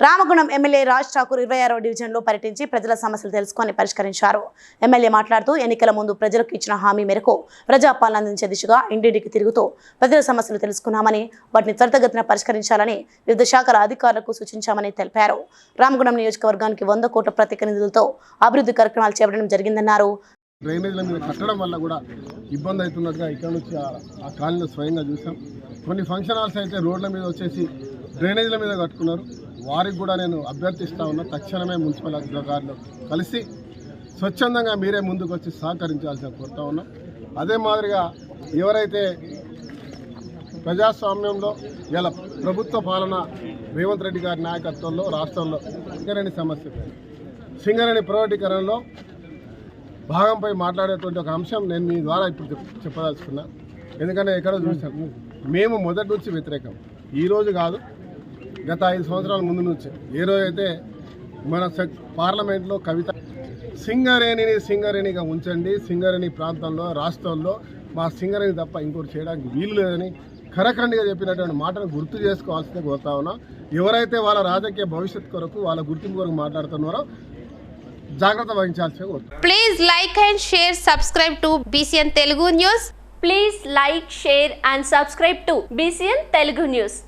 Ramagundam MLA Raj Thakur ఇరవై ఆరో డివిజన్లో పర్యటించి ప్రజల సమస్యలు తెలుసుకొని పరిష్కరించారు. ఎమ్మెల్యే మాట్లాడుతూ ఎన్నికల ముందు ప్రజలకు ఇచ్చిన హామీ మేరకు ప్రజాపాలన అందించే దిశగా ఇంటింటికి తిరుగుతూ ప్రజల సమస్యలు తెలుసుకున్నామని వాటిని త్వరితగతిన పరిష్కరించాలని వివిధ శాఖల అధికారులకు సూచించామని తెలిపారు. రామగుణం నియోజకవర్గానికి వంద కోట్ల ప్రత్యేక నిధులతో అభివృద్ధి కార్యక్రమాలు చేపట్టడం జరిగిందన్నారు. డ్రైనేజీల మీద కట్టడం వల్ల కూడా ఇబ్బంది అవుతున్నట్టుగా ఇక్కడ నుంచి ఆ- ఆ కాలనీలో స్వయంగా చూసాం. కొన్ని ఫంక్షన్ హాల్స్ అయితే రోడ్ల మీద వచ్చేసి డ్రైనేజీల మీద కట్టుకున్నారు. వారికి కూడా నేను అభ్యర్థిస్తా ఉన్నా. తక్షణమే మున్సిపల్ అధికారులు కలిసి స్వచ్ఛందంగా మీరే ముందుకు వచ్చి సహకరించాల్సిన కోరుతా ఉన్నాం. అదే మాదిరిగా ఎవరైతే ప్రజాస్వామ్యంలో ఇలా ప్రభుత్వ పాలన రేవంత్ రెడ్డి గారి నాయకత్వంలో రాష్ట్రంలో సింగరేణి సమస్య సింగరేణి ప్రైవేటీకరణలో భాగంపై మాట్లాడేటువంటి ఒక అంశం నేను మీ ద్వారా ఇప్పుడు చెప్- చెప్పదలుచుకున్నా. ఎందుకంటే ఎక్కడో చూసాను మేము మొదటి నుంచి వ్యతిరేకం. ఈరోజు కాదు గత ఐదు సంవత్సరాల ముందు నుంచి ఏ రోజైతే మన పార్లమెంట్లో కవిత సింగరేణిని సింగరేణిగా ఉంచండి సింగరేణి ప్రాంతంలో రాష్ట్రంలో మా సింగరేణి తప్ప ఇంకోటి చేయడానికి వీలు లేదని ఖరఖండిగా చెప్పినటువంటి మాటను గుర్తు చేసుకోవాల్సిందే కోరుతా ఉన్నా. ఎవరైతే వాళ్ళ రాజకీయ భవిష్యత్ కొరకు వాళ్ళ గుర్తింపు కొరకు మాట్లాడుతున్నారో జాగ్రత్త వహించాల్సి కోరుతా like and share subscribe to BCN Telugu news please like share and subscribe to BCN Telugu news